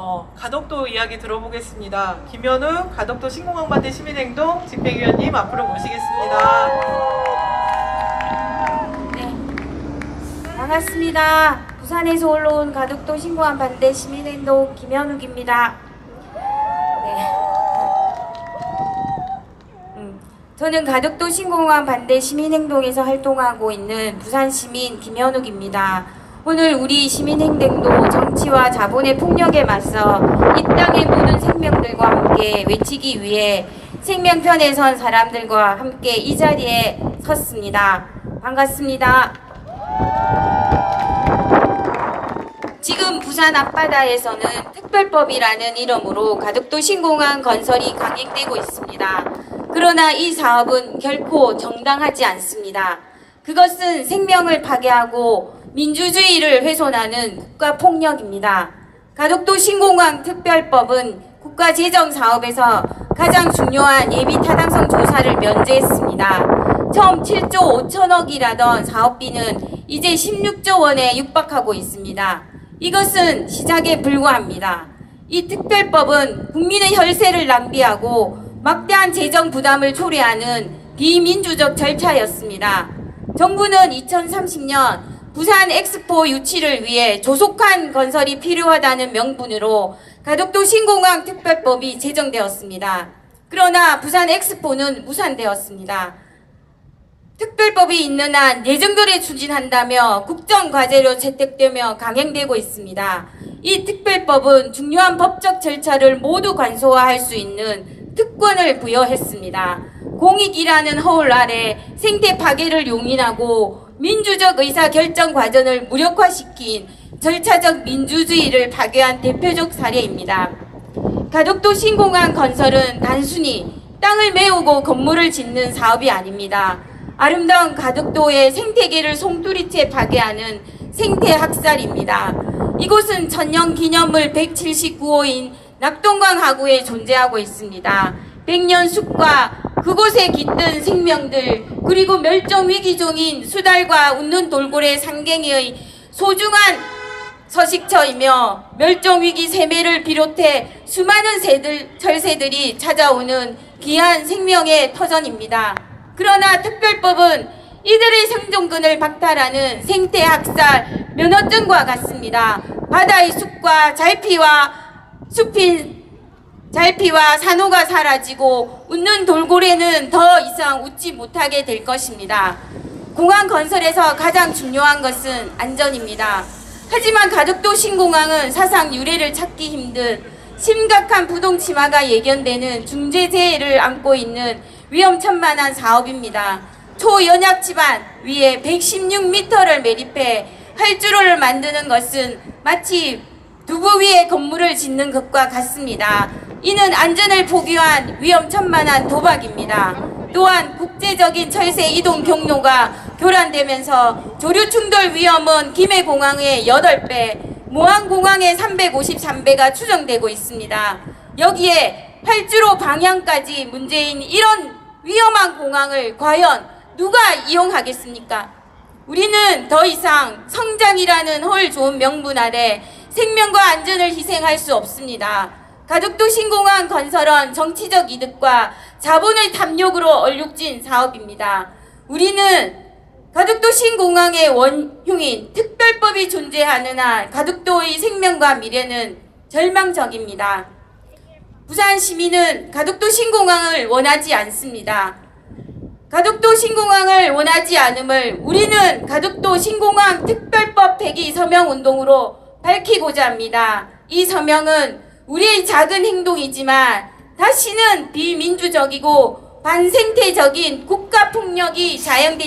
어, 가덕도 이야기 들어보겠습니다. 김현우 가덕도 신공항반대 시민행동 집행위원님 앞으로 모시겠습니다. 네. 반갑습니다. 부산에서 올라온 가덕도 신고한 반대 시민행동 김현욱입니다. 네. 음, 저는 가덕도 신공항 반대 시민행동에서 활동하고 있는 부산 시민 김현욱입니다. 오늘 우리 시민행동도 정치와 자본의 폭력에 맞서 이 땅의 모든 생명들과 함께 외치기 위해 생명편에 선 사람들과 함께 이 자리에 섰습니다. 반갑습니다. 지금 부산 앞바다에서는 특별법이라는 이름으로 가덕도 신공항 건설이 강행되고 있습니다. 그러나 이 사업은 결코 정당하지 않습니다. 그것은 생명을 파괴하고 민주주의를 훼손하는 국가 폭력입니다. 가덕도 신공항 특별법은 국가 재정 사업에서 가장 중요한 예비 타당성 조사를 면제했습니다. 처음 7조 5천억이라던 사업비는 이제 16조 원에 육박하고 있습니다. 이것은 시작에 불과합니다. 이 특별법은 국민의 혈세를 낭비하고 막대한 재정 부담을 초래하는 비민주적 절차였습니다. 정부는 2030년 부산 엑스포 유치를 위해 조속한 건설이 필요하다는 명분으로 가덕도 신공항 특별법이 제정되었습니다. 그러나 부산 엑스포는 무산되었습니다. 특별법이 있는 한 예정대로 추진한다며 국정과제로 채택되며 강행되고 있습니다. 이 특별법은 중요한 법적 절차를 모두 간소화할 수 있는 특권을 부여했습니다. 공익이라는 허울 아래 생태 파괴를 용인하고 민주적 의사 결정 과정을 무력화시킨 절차적 민주주의를 파괴한 대표적 사례입니다. 가덕도 신공항 건설은 단순히 땅을 메우고 건물을 짓는 사업이 아닙니다. 아름다운 가덕도의 생태계를 송두리째 파괴하는 생태 학살입니다. 이곳은 천년 기념물 179호인 낙동강 하구에 존재하고 있습니다. 백년 숲과 그곳에 깃든 생명들 그리고 멸종 위기 종인 수달과 웃는 돌고래 상갱이의 소중한 서식처이며 멸종 위기 세매를 비롯해 수많은 새들, 철새들이 찾아오는 귀한 생명의 터전입니다. 그러나 특별법은 이들의 생존권을 박탈하는 생태 학살 면허증과 같습니다. 바다의 숲과 잘피와 숲인 잘피와 산호가 사라지고 웃는 돌고래는 더 이상 웃지 못하게 될 것입니다. 공항 건설에서 가장 중요한 것은 안전입니다. 하지만 가덕도 신공항은 사상 유례를 찾기 힘든 심각한 부동 침하가 예견되는 중재재해를 안고 있는 위험천만한 사업입니다. 초연약 지반 위에 116m를 매립해 활주로를 만드는 것은 마치 두부 위에 건물을 짓는 것과 같습니다. 이는 안전을 포기한 위험천만한 도박입니다. 또한 국제적인 철새 이동 경로가 교란되면서 조류 충돌 위험은 김해공항의 8배, 모항공항의 353배가 추정되고 있습니다. 여기에 활주로 방향까지 문제인 이런 위험한 공항을 과연 누가 이용하겠습니까? 우리는 더 이상 성장이라는 홀 좋은 명분 아래 생명과 안전을 희생할 수 없습니다. 가덕도 신공항 건설은 정치적 이득과 자본의 탐욕으로 얼룩진 사업입니다. 우리는 가덕도 신공항의 원흉인 특별법이 존재하는 한 가덕도의 생명과 미래는 절망적입니다. 부산 시민은 가덕도 신공항을 원하지 않습니다. 가덕도 신공항을 원하지 않음을 우리는 가덕도 신공항 특별법 폐기 서명 운동으로 밝히고자 합니다. 이 서명은 우리의 작은 행동이지만 다시는 비민주적이고 반생태적인 국가 폭력이 자행되지